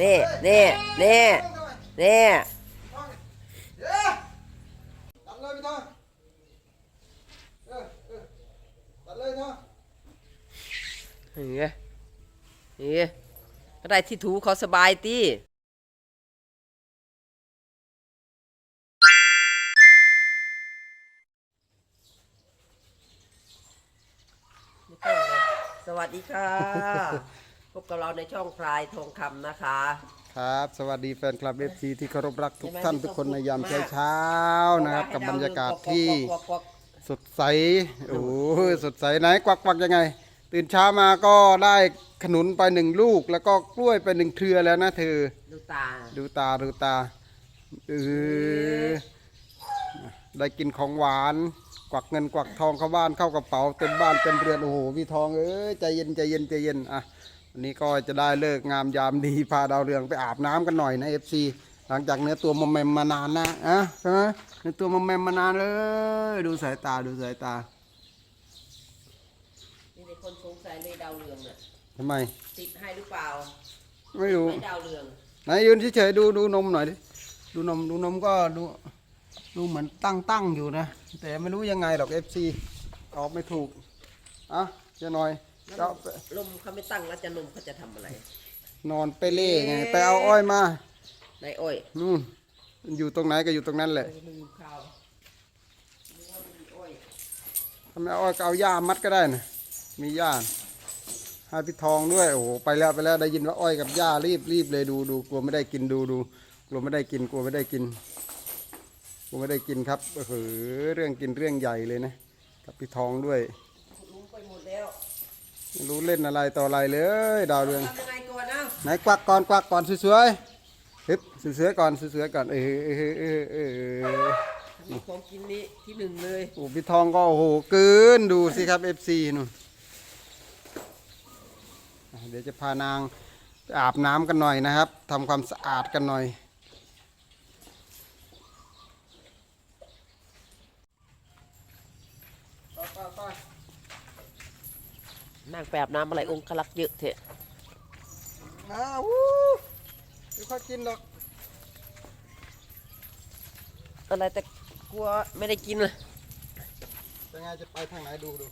นี่นี่นี่นี่เย้ตัดเลยพี่ทองเออเออตัดเลยทองนี่ไงนี่ไงก็ได้ที่ถูเขาสบายตีสวัสดีค่ะ พบกับเราในช่องพลายทองคำนะคะ ครับ สวัสดีแฟนคลับเอฟซีที่เคารพรักทุกใช่ไหมท่านไม่ทุกคนต้องในยามพูดมากเช้าๆนะครับ กับบรรยากาศที่กวักกวักกวักกวักสดใสโอ้โหสดใสไหนกวักกวักยังไง ตื่นเช้ามาก็ได้ขนุนไปหนึ่งลูก แล้วก็กล้วยไปหนึ่งเครือแล้วนะเธอ ดูตา ดูตาดูตาเออได้กินของหวาน กวักเงินกวักทองเข้าบ้านเข้ากระเป๋าเต็มบ้านเต็มเรือนโอ้โหพี่ทองเอ้ยใจเย็นใจเย็นใจเย็นอะ วันนี้ก็จะได้เลิกงามยามดีพาดาวเรืองไปอาบน้ำกันหน่อยนะเอฟซีหลังจากเนื้อตัวมอมแมมมานานนะอะใช่ไหมเนื้อตัวมอมแมมมานานเลยดูสายตาดูสายตานี่ในคนสงสัยเลยดาวเรืองน่ะทำไม ติดให้หรือเปล่า ไม่รู้ไม่ดาวเรืองไหนยืนเฉยๆดูดูนมหน่อยดิดูนมดูนมก็ดูดูเหมือนตั้งตั้งอยู่นะ แต่ไม่รู้ยังไงหรอกเอฟซีออกไม่ถูกอะเจะหน่อย จะเอาไปลมเขาไม่ตั้งแล้วจะนมเขาจะทำอะไรนอนไปเล่ไงไปเอาอ้อยมาในอ้อยนู่นอยู่ตรงไหนก็อยู่ตรงนั้นแหละลืมข้าวนึกว่ามันมีอ้อยทำไมเอาอ้อยก็เอาหญ้ามัดก็ได้นะมีหญ้าให้พี่ทองด้วยโอ้โหไปแล้วไปแล้วได้ยินว่าอ้อยกับหญ้ารีบรีบเลยดูดูกลัวไม่ได้กินดูดูกลัวไม่ได้กินกลัวไม่ได้กินกลัวไม่ได้กินครับเออเรื่องกินเรื่องใหญ่เลยนะกับพี่ทองด้วย ลุงไปหมดแล้ว ไม่รู้เล่นอะไรต่ออะไรเลย ดาวเรืองทำยังไงก่อนนะไหนกวักก่อนกวักก่อนสวยๆฮึบสวยๆก่อนสวยๆก่อนเออเออเออเออมีของกินนี้ที่หนึ่งเลยโอ้พี่ทองก็โอ้โหเกินดูสิครับ FC นู่นอะเดี๋ยวจะพานางไปอาบน้ำกันหน่อยนะครับทำความสะอาดกันหน่อย ไปไปไป นั่งแปบน้ำอะไรองค์ขลักษณ์เยอะเถอะอ้าววู้ไม่ค่อยกินหรอกอะไรแต่กลัวไม่ได้กินเลยจะไงจะไปทางไหนดูดู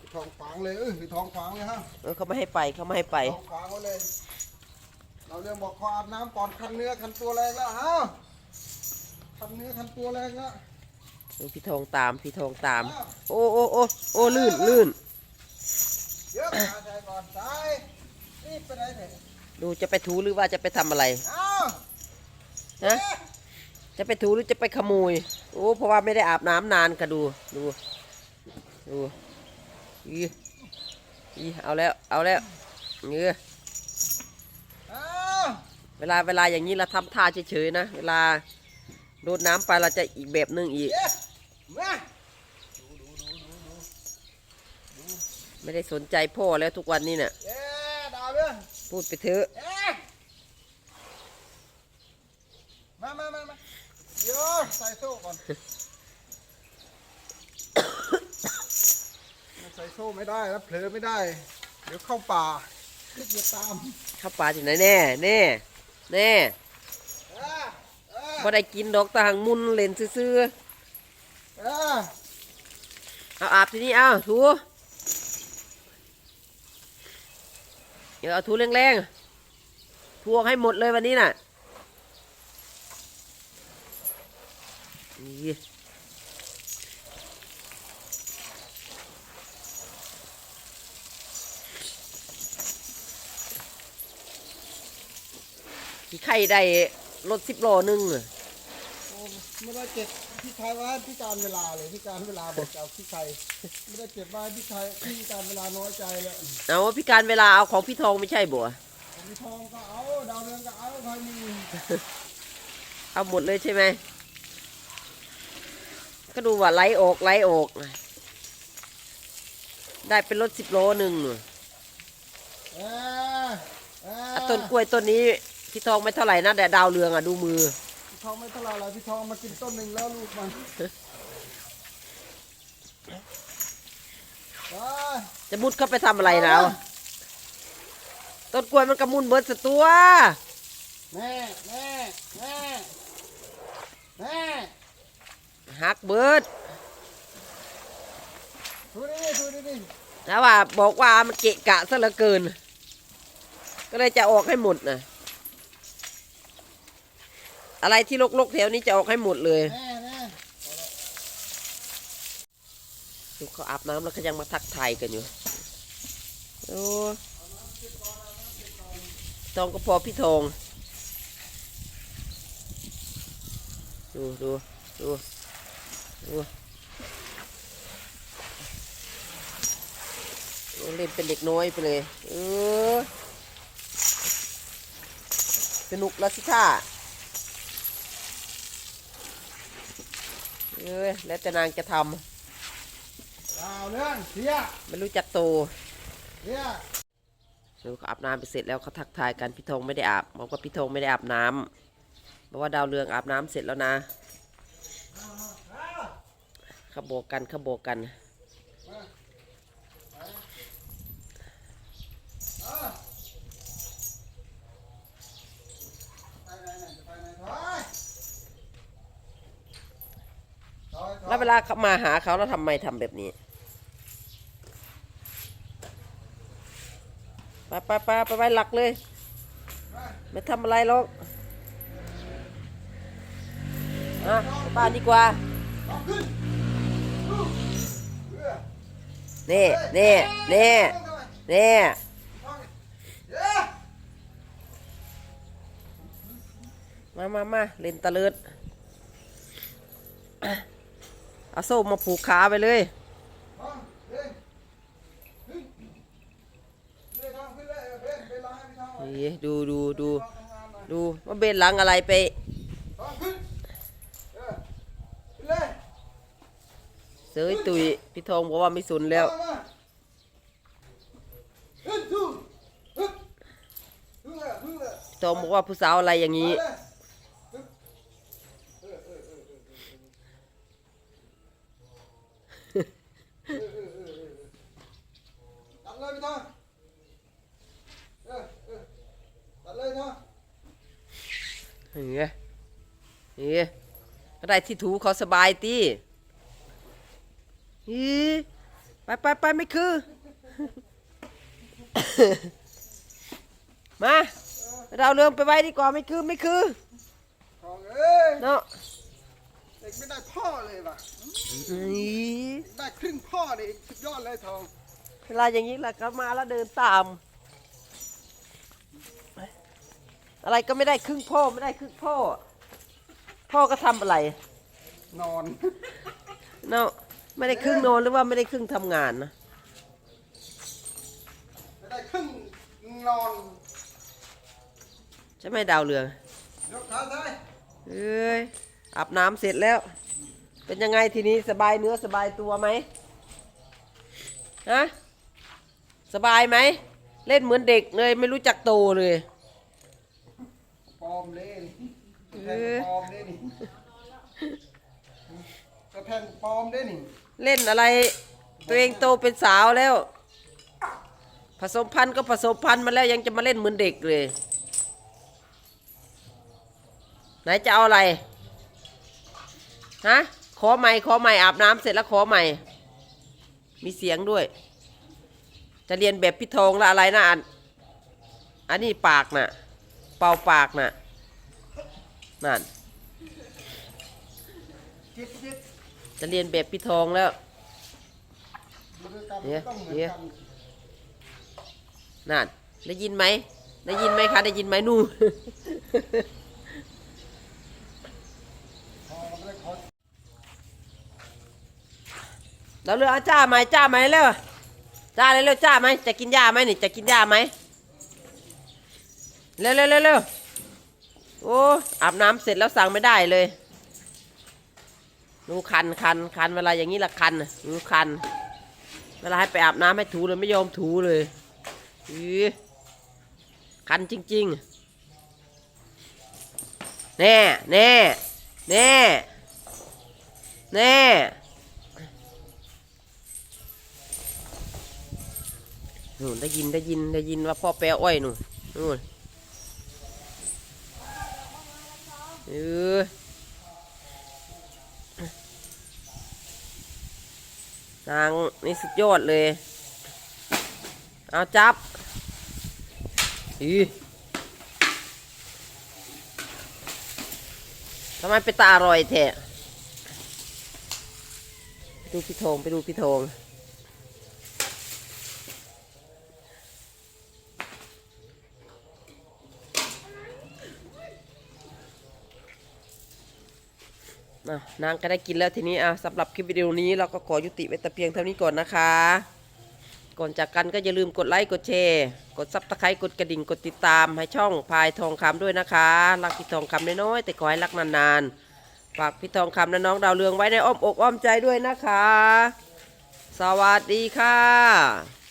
พี่ทองขวางเลยเออพี่ทองขวางเลยฮะเออเขาไม่ให้ไปเขาไม่ให้ไปทองขวางไว้เลย เราเรื่องบอกขออาบน้ำก่อนคันเนื้อคันตัวแรงแล้วฮะคันเนื้อคันตัวแรงแล้วเออพี่ทองตามพี่ทองตาม โอ้โอ้โอ้โอ้ลื่นลื่น เยอะมาใจก่อนใจรีบไปไหนเถอะดูจะไปถูหรือว่าจะไปทำอะไรเอ้าฮะจะไปถูหรือจะไปขโมย โอ้ เพราะว่าไม่ได้อาบน้ำนานก็ดู ดู ดูอีอีเอาแล้ว เอาแล้วเงี้ยเอ้าเวลาเวลาอย่างนี้เราทำท่าเฉยๆนะ เวลาโดนน้ำไปเราจะอีกแบบหนึงอีก เย้มา ไม่ได้สนใจพ่อแล้วทุกวันนี้เนี่ยเย้ดาวเรื่องพูดไปเถอะเย้มามามามาเดี๋ยวใส่โซ่ก่อนมันใส่โซ่ไม่ได้แล้วเผลอไม่ได้ เดี๋ยวเข้าป่าขี้เกียจตามข้าวปลาที่ไหนแน่แน่แน่เออเออพอได้กินดอกตาหางมุนเล่นซื่อเออๆเอาอาบทีนี้เอาถู เดี๋ยวเอาถูแรงๆถูออกให้หมดเลยวันนี้น่ะนี่ที่ไข่ได้รถสิบโลหนึงอะโอ้ไม่ได้เก็บ พี่ชายไว้ให้พี่การเวลาเลยพี่การเวลาบอกจะเอาพี่ชายไม่ได้เก็บไว้ให้พี่ชายพี่การเวลาน้อยใจเลยเอาพี่การเวลาเอาของพี่ทองไม่ใช่บ่มีทองก็เอาดาวเรืองก็เอาใครมีเอาหมดเลยใช่ไหมก็ดูว่าไหลออกไหลออกได้เป็นรถสิบโลหนึ่งเออเอออะต้นกล้วยต้นนี้พี่ทองไม่เท่าไหร่นะแต่ดาวเรืองอะดูมือพี่ ทองไม่เท่าไหรหรอกพี่ทองมากินต้นหนึ่งแล้วลูกมันไปจะมุดเข้าไปทำอะไรนะเอาต้นกล้วยมันกระมุนเบิดสตัวแม่แม่แม่แม่หักเบิดดูดิดูดิดิแล้วว่าบอกว่ามันเกะกะซะเหลือเกิน ก็เลยจะออกให้หมดนะ อะไรที่ลกๆแถวนี้จะออกให้หมดเลยแม่แม่ดูเขาอาบน้ำแล้วเขายังมาทักทายกันอยู่โอ้ทองก็พอพี่ทอง ดูดูดูดูโอ้เล่นเป็นเด็กน้อยไปเลย เออสนุกแล้วสิท่า เอ้ยแล้วแต่นางจะทำดาวเรื่องเสียไม่รู้จักโตเสียดูเขาอาบน้ำไปเสร็จแล้วเขาทักทายกันพี่ธงไม่ได้อาบบอกว่าพี่ธงไม่ได้อาบน้ำบอกว่าดาวเรืองอาบน้ำเสร็จแล้วนะเขาโบกกันเขาโบกกันไปไหนน่ะจะไปไหนถอยถอยถอย แล้วเวลาเขามาหาเขาแล้วทำไมทำแบบนี้ไปไปไปไปไว้หลักเลย ไม่ทำอะไรหรอกอะไปบ้านดีกว่าเอาขึ้นลูกเรือนี่นี่นี่นี่มามามาเล่นตะเลิด เอาโซ่มาผูกขาไปเลยนี่ดูดูดูดูว่าเบนหลังอะไรไปเสยตุยพี่ทองบอกว่าไม่สนแล้วพี่ทองบอกว่าผู้สาวอะไรอย่างนี้ เฮ้ยเฮ้ยก็ได้ที่ถูเขาสบายตีฮีไปไปไปไม่คือ มา เราเรื่องไปไว้ดีกว่าไม่คือไม่คือทองเอ้ยเนาะเด็กไม่ได้พ่อเลยว่ะนี่ได้ครึ่งพ่อนี่สุดยอดเลยทอง เวลาอย่างนี้แหละก็มาแล้วเดินตาม อะไรก็ไม่ได้ครึ่งพ่อไม่ได้ครึ่งพ่อ พ่อก็ทำอะไร นอน เนาะไม่ได้ครึ่งนอนหรือว่าไม่ได้ครึ่งทำงานนะ ไม่ได้ครึ่งนอน ใช่ไหมดาวเรือง ยกขาซ้ายเอ้ยอาบน้ำเสร็จแล้ว เป็นยังไงทีนี้สบายเนื้อสบายตัวไหมฮะสบายไหม เล่นเหมือนเด็กเลยไม่รู้จักโตเลยปล อมเล่นเอแทงอปลอมเล่นนี่กระแทงปลอมเล่นนี่เล่นอะไร ตัวเองโตเป็นสาวแล้ว ผสมพันธุ์ก็ผสมพันธุ์มาแล้วยังจะมาเล่นเหมือนเด็กเลย ไหนจะเอาอะไร ฮะ ขอใหม่ขอใหม่อาบน้ำเสร็จแล้วขอใหม่ มีเสียงด้วย จะเรียนแบบพี่ทองและอะไรนะอัน อันนี้ปากน่ะ เป่าปากน่ะ นั่น จิตจิตจะเรียนแบบพี่ทองแล้ว อยู่ด้วยกันเนี่ยต้องเหมือนเนี่ยกันนั่น ได้ยินไหม ได้ยินไหมคะ ได้ยินไหมนู่นพอไม่ได้ขอเราเลือเอาจ้าไหมจ้าไหมเร็วจ้าเร็วจ้าไหมจะกินหญ้าไหมนี่จะกินหญ้าไหม เร็วเร็วเร็วเร็วโอ้อาบน้ำเสร็จแล้วสั่งไม่ได้เลยหนูคันคันคันเวลาอย่างนี้ละคันหนูคัน เวลาให้ไปอาบน้ำให้ถูเลยไม่ยอมถูเลยอีคันจริง ๆ แน่แน่แน่แน่นู่นได้ยินได้ยินได้ยินว่าพ่อแปรอ้อยนู่นนู่น เออนางนี่สุดยอดเลย เอาจับอีทำไมเป็นตาอร่อยแท้ไปดูพี่โทงไปดูพี่โทง นางก็ได้กินแล้วทีนี้อะสำหรับคลิปวิดีโอนี้เราก็ขอยุติไว้แต่เพียงเท่านี้ก่อนนะคะ ก่อนจากกันก็อย่าลืมกดไลค์กดแชร์กดซับสไครต์กดกระดิ่งกดติดตามให้ช่องพายทองคำด้วยนะคะรักพี่ทองคำน้อยๆแต่ขอให้รักนานๆฝากพี่ทองคำและน้องดาวเรืองไว้ในอ้อมอกอ้อมใจด้วยนะคะ สวัสดีค่ะ